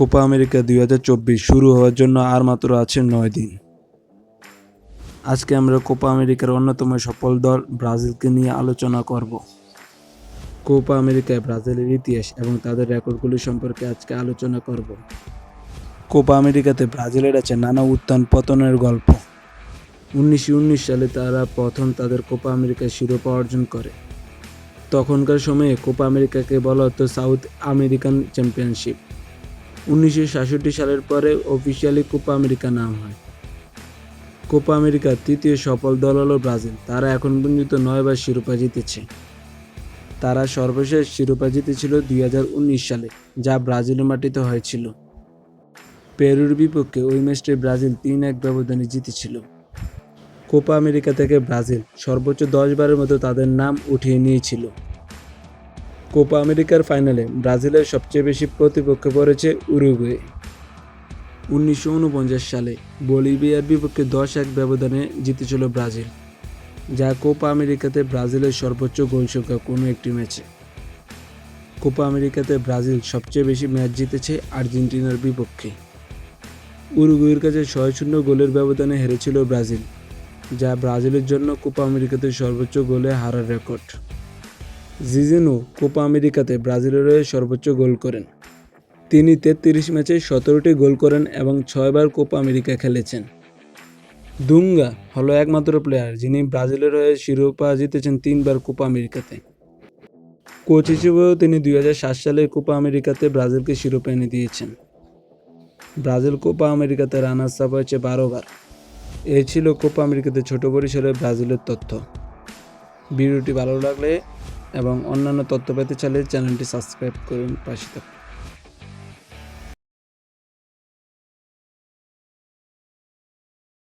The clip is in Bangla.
কোপা আমেরিকা দুই হাজার চব্বিশ শুরু হওয়ার জন্য আর মাত্র আছে নয় দিন। আজকে আমরা কোপা আমেরিকার অন্যতম সফল দল ব্রাজিলকে নিয়ে আলোচনা করব। কোপা আমেরিকায় ব্রাজিলের ইতিহাস এবং তাদের রেকর্ডগুলি সম্পর্কে আজকে আলোচনা করব। কোপা আমেরিকাতে ব্রাজিলের আছে নানা উত্থান পতনের গল্প। উনিশশো উনিশ সালে তারা প্রথম তাদের কোপা আমেরিকায় শিরোপা অর্জন করে। তখনকার সময়ে কোপা আমেরিকাকে বলা হতো সাউথ আমেরিকান চ্যাম্পিয়নশিপ। উনিশশো সাতষট্টি সালের পরে অফিসিয়ালি কোপা আমেরিকা নাম হয়। কোপা আমেরিকার তৃতীয় সফল দল হলো ব্রাজিল। তারা এখন পর্যন্ত নয়বার শিরোপা জিতেছে। তারা সর্বশেষ শিরোপা জিতেছিল দুই হাজার উনিশ সালে, যা ব্রাজিলের মাটিতে হয়েছিল। পেরুর বিপক্ষে ওই ম্যাচটি ব্রাজিল তিন এক ব্যবধানে জিতেছিল। কোপা আমেরিকা থেকে ব্রাজিল সর্বোচ্চ দশবারের মতো তাদের নাম উঠিয়ে নিয়েছিল। কোপা আমেরিকার ফাইনালে ব্রাজিলের সবচেয়ে বেশি প্রতিপক্ষ পড়েছে উরুগুয়ে। উনিশশো উনপঞ্চাশ সালে বলিভিয়ার বিপক্ষে দশ এক ব্যবধানে জিতেছিল ব্রাজিল, যা কোপা আমেরিকাতে ব্রাজিলের সর্বোচ্চ গোল সংখ্যা কোনো একটি ম্যাচে। কোপা আমেরিকাতে ব্রাজিল সবচেয়ে বেশি ম্যাচ জিতেছে আর্জেন্টিনার বিপক্ষে। উরুগুয়ের কাছে ছয় শূন্য গোলের ব্যবধানে হেরেছিল ব্রাজিল, যা ব্রাজিলের জন্য কোপা আমেরিকাতে সর্বোচ্চ গোলে হারার রেকর্ড। জিজেনো কোপা আমেরিকাতে ব্রাজিলের হয়ে সর্বোচ্চ গোল করেন। তিনি তেত্রিশ ম্যাচে সতেরোটি গোল করেন এবং ছয়বার কোপা আমেরিকা খেলেছেন। দুঙ্গা হলো একমাত্র প্লেয়ার যিনি ব্রাজিলের হয়ে শিরোপা জিতেছেন তিনবার কোপা আমেরিকাতে। কোচ হিসেবেও তিনি দুই হাজার সাত সালে কোপা আমেরিকাতে ব্রাজিলকে শিরোপা এনে দিয়েছেন। ব্রাজিল কোপা আমেরিকাতে রানার্স আপ হয়েছে বারোবার এই ছিল কোপা আমেরিকাতে ছোট পরিসরে ব্রাজিলের তথ্য। ভিডিওটি ভালো লাগলে এবং অন্যান্য তথ্য পেতে চাইলে চ্যানেলটি সাবস্ক্রাইব করুন পাশে থাকুন।